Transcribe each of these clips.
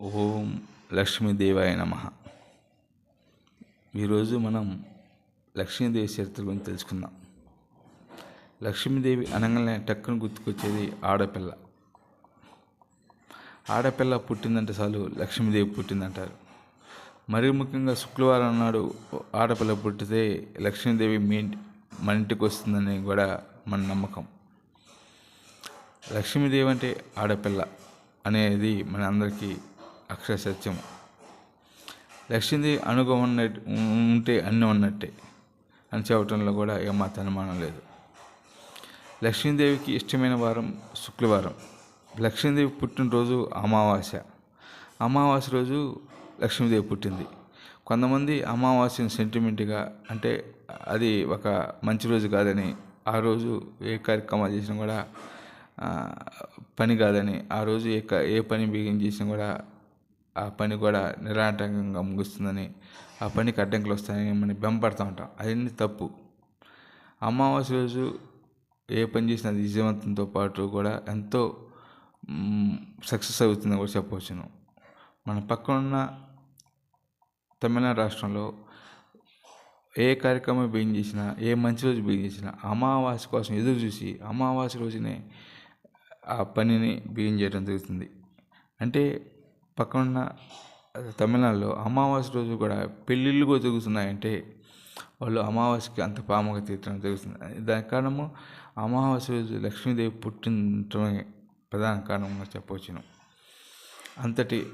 ఓం లక్ష్మీదేవాయ నమ. ఈరోజు మనం లక్ష్మీదేవి చరిత్ర గురించి తెలుసుకుందాం. లక్ష్మీదేవి అనగానే టక్కున గుర్తుకొచ్చేది ఆడపిల్ల. ఆడపిల్ల పుట్టిందంటే చాలు లక్ష్మీదేవి పుట్టిందంటారు. మరీ ముఖ్యంగా శుక్రవారం నాడు ఆడపిల్ల పుట్టితే లక్ష్మీదేవి మీ మన ఇంటికి వస్తుందని కూడా మన నమ్మకం. లక్ష్మీదేవి అంటే ఆడపిల్ల అనేది మన అందరికీ అక్షర సత్యం లక్ష్మీదేవి అనుభవం ఉన్నట్టు ఉంటే అన్నీ ఉన్నట్టే అని చెప్పడంలో కూడా ఏమాత్రం అనుమానం లేదు. లక్ష్మీదేవికి ఇష్టమైన వారం శుక్రవారం. లక్ష్మీదేవి పుట్టినరోజు అమావాస్య. అమావాస్య రోజు లక్ష్మీదేవి పుట్టింది. కొంతమంది అమావాస్యను సెంటిమెంట్గా అంటే అది ఒక మంచి రోజు కాదని ఆ రోజు ఏ కార్యక్రమాలు చేసినా కూడా పని కాదని ఆ రోజు ఏ ఏ పని బిగిన చేసినా కూడా ఆ పని కూడా నిరాటంకంగా ముగుస్తుందని ఆ పనికి అడ్డంకులు వస్తాయని మనం బెంపడుతూ ఉంటాం. అవన్నీ తప్పు? అమావాస్య రోజు ఏ పని చేసినా అది విజయవంతంతో పాటు కూడా ఎంతో సక్సెస్ అవుతుందని కూడా చెప్పవచ్చును. మన పక్కనున్న తమిళనాడు రాష్ట్రంలో ఏ కార్యక్రమం బిగిన్ చేసినా ఏ మంచి రోజు బిగిన్ చేసినా అమావాస్య కోసం ఎదురు చూసి అమావాస్య రోజునే ఆ పనిని బిగిన్ చేయడం జరుగుతుంది. అంటే పక్కనున్న తమిళనాడులో అమావాస్య రోజు కూడా పెళ్ళిళ్ళు కూడా జరుగుతున్నాయంటే వాళ్ళు అమావాస్యకి అంత పాముగా తీర్చడం జరుగుతుంది. దానికి కారణము అమావాస్య రోజు లక్ష్మీదేవి పుట్టినటమే ప్రధాన కారణంగా చెప్పవచ్చును. అంతటి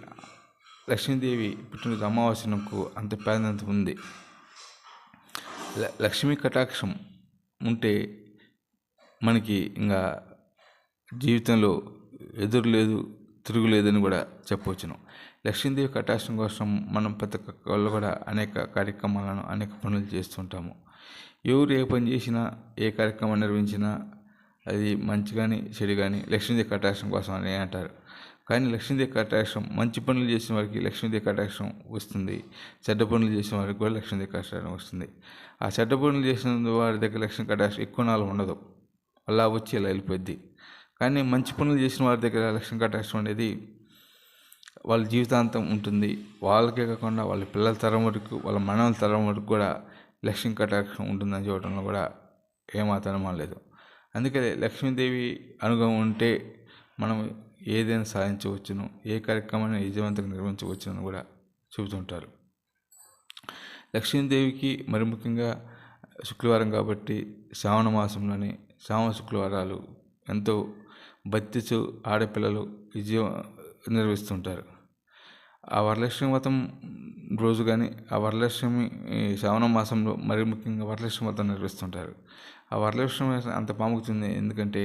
లక్ష్మీదేవి పుట్టినరోజు అమావాస్యకు అంత ప్రాధాన్యత ఉంది. లక్ష్మీ కటాక్షం ఉంటే మనకి ఇంకా జీవితంలో ఎదురు లేదు తిరుగులేదని కూడా చెప్పవచ్చును. లక్ష్మీదేవి కటాక్షం కోసం మనం ప్రతి ఒక్కళ్ళు కూడా అనేక కార్యక్రమాలను అనేక పనులు చేస్తుంటాము. ఎవరు ఏ పని చేసినా ఏ కార్యక్రమం నిర్వహించినా అది మంచి కానీ చెడు కానీ లక్ష్మీదేవి కటాక్షం కోసం అని అంటారు. కానీ లక్ష్మీదేవి కటాక్షం మంచి పనులు చేసిన వారికి లక్ష్మీదేవి కటాక్షం వస్తుంది. చెడ్డ పనులు చేసిన వారికి కూడా లక్ష్మీదేవి కటాక్షం వస్తుంది. ఆ చెడ్డ పనులు చేసిన వారి దగ్గర లక్ష్మీ కటాక్షం ఎక్కువ నాలుగు ఉండదు. అలా వచ్చి ఇలా వెళ్ళిపోద్ది. కానీ మంచి పనులు చేసిన వారి దగ్గర లక్ష్మీ కటాక్షం అనేది వాళ్ళ జీవితాంతం ఉంటుంది. వాళ్ళకే కాకుండా వాళ్ళ పిల్లల తరం వరకు వాళ్ళ మనవల తరం వరకు కూడా లక్ష్మీ కటాక్షం ఉంటుందని చూడటంలో కూడా ఏమాత్రం లేదు. అందుకని లక్ష్మీదేవి అనుభవం ఉంటే మనం ఏదైనా సాధించవచ్చును ఏ కార్యక్రమాన్ని విజయవంతంగా నిర్వహించవచ్చును కూడా చెబుతుంటారు. లక్ష్మీదేవికి మరి ముఖ్యంగా శుక్రవారం కాబట్టి శ్రావణ మాసంలోని శ్రావణ శుక్రవారాలు ఎంతో బతిచు ఆడపిల్లలు విజయం నిర్వహిస్తుంటారు. ఆ వరలక్ష్మి వ్రతం రోజు కానీ ఆ వరలక్ష్మి శ్రావణ మాసంలో మరి ముఖ్యంగా వరలక్ష్మి వ్రతం నిర్వహిస్తుంటారు. ఆ వరలక్ష్మి అంత పాముకుతుంది ఎందుకంటే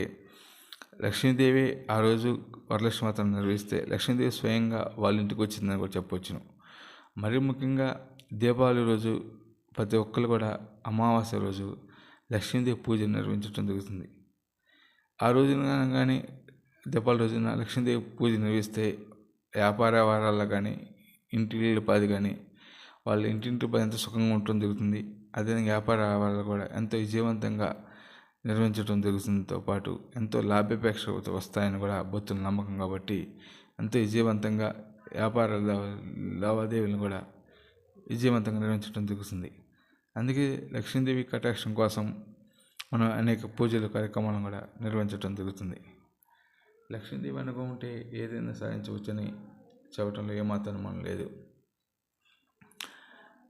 లక్ష్మీదేవి ఆ రోజు వరలక్ష్మి వ్రతం నిర్వహిస్తే లక్ష్మీదేవి స్వయంగా వాళ్ళ ఇంటికి వచ్చిందని కూడా చెప్పవచ్చును మరి ముఖ్యంగా దీపావళి రోజు ప్రతి ఒక్కరు కూడా అమావాస్య రోజు లక్ష్మీదేవి పూజ నిర్వహించడం జరుగుతుంది. ఆ రోజున కానీ దీపావళి రోజున లక్ష్మీదేవి పూజ నిర్వహిస్తే వ్యాపార వ్యవహారాల్లో కానీ ఇంటి పాది కానీ వాళ్ళ ఇంటింటి పది ఎంత సుఖంగా ఉండటం జరుగుతుంది. అదేవిధంగా వ్యాపార వ్యవహారాలు కూడా ఎంతో విజయవంతంగా నిర్వహించడం జరుగుతుందితో పాటు ఎంతో లాభాపేక్ష వస్తాయని కూడా భక్తుల నమ్మకం కాబట్టి ఎంతో విజయవంతంగా వ్యాపార లావాదేవీలను కూడా విజయవంతంగా నిర్వహించడం జరుగుతుంది. అందుకే లక్ష్మీదేవి కటాక్షం కోసం మనం అనేక పూజలు కార్యక్రమాలను కూడా నిర్వహించడం జరుగుతుంది. లక్ష్మీదేవి అనుభవం ఉంటే ఏదైనా సాధించవచ్చని చెప్పడంలో ఏమాత్రం మనం లేదు.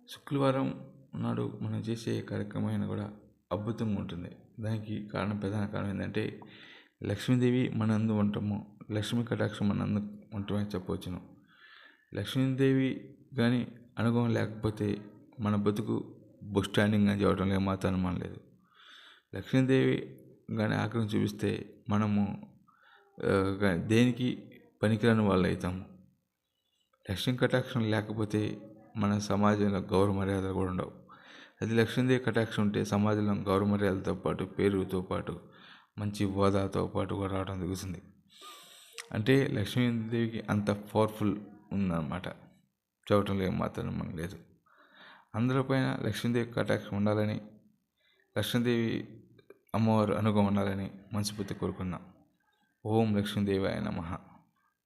శుక్రవారం నాడు మనం చేసే కార్యక్రమం కూడా అద్భుతంగా ఉంటుంది. దానికి కారణం ప్రధాన కారణం ఏంటంటే లక్ష్మీదేవి మనందు ఉండటము లక్ష్మీ కటాక్షం మనందు ఉంటామని చెప్పవచ్చును. లక్ష్మీదేవి కానీ అనుభవం లేకపోతే మన బతుకు బుక్ స్టాండింగ్ అని చెప్పడంలో ఏమాత్రం అనుమానం లేదు. లక్ష్మీదేవి కానీ ఆకలిని చూపిస్తే మనము దేనికి పనికిరాని వాళ్ళు అవుతాము లక్ష్మీ కటాక్షం లేకపోతే మన సమాజంలో గౌరవ మర్యాదలు కూడా ఉండవు. అది లక్ష్మీదేవి కటాక్షం ఉంటే సమాజంలో గౌరవ మర్యాదలతో పాటు పేరుతో పాటు మంచి హోదాతో పాటు కూడా రావడం జరుగుతుంది. అంటే లక్ష్మీదేవికి అంత పవర్ఫుల్ ఉందన్నమాట. చూడటంలో ఏమాత్రం మనం లేదు. అందరిపైన లక్ష్మీదేవి కటాక్షం ఉండాలని లక్ష్మీదేవి అమ్మవారు అనుభవం ఉండాలని మనస్ఫూర్తి కోరుకున్నాం. ఓం లక్ష్మీదేవాయ నమ.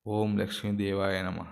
ఓం లక్ష్మీదేవాయ నమ.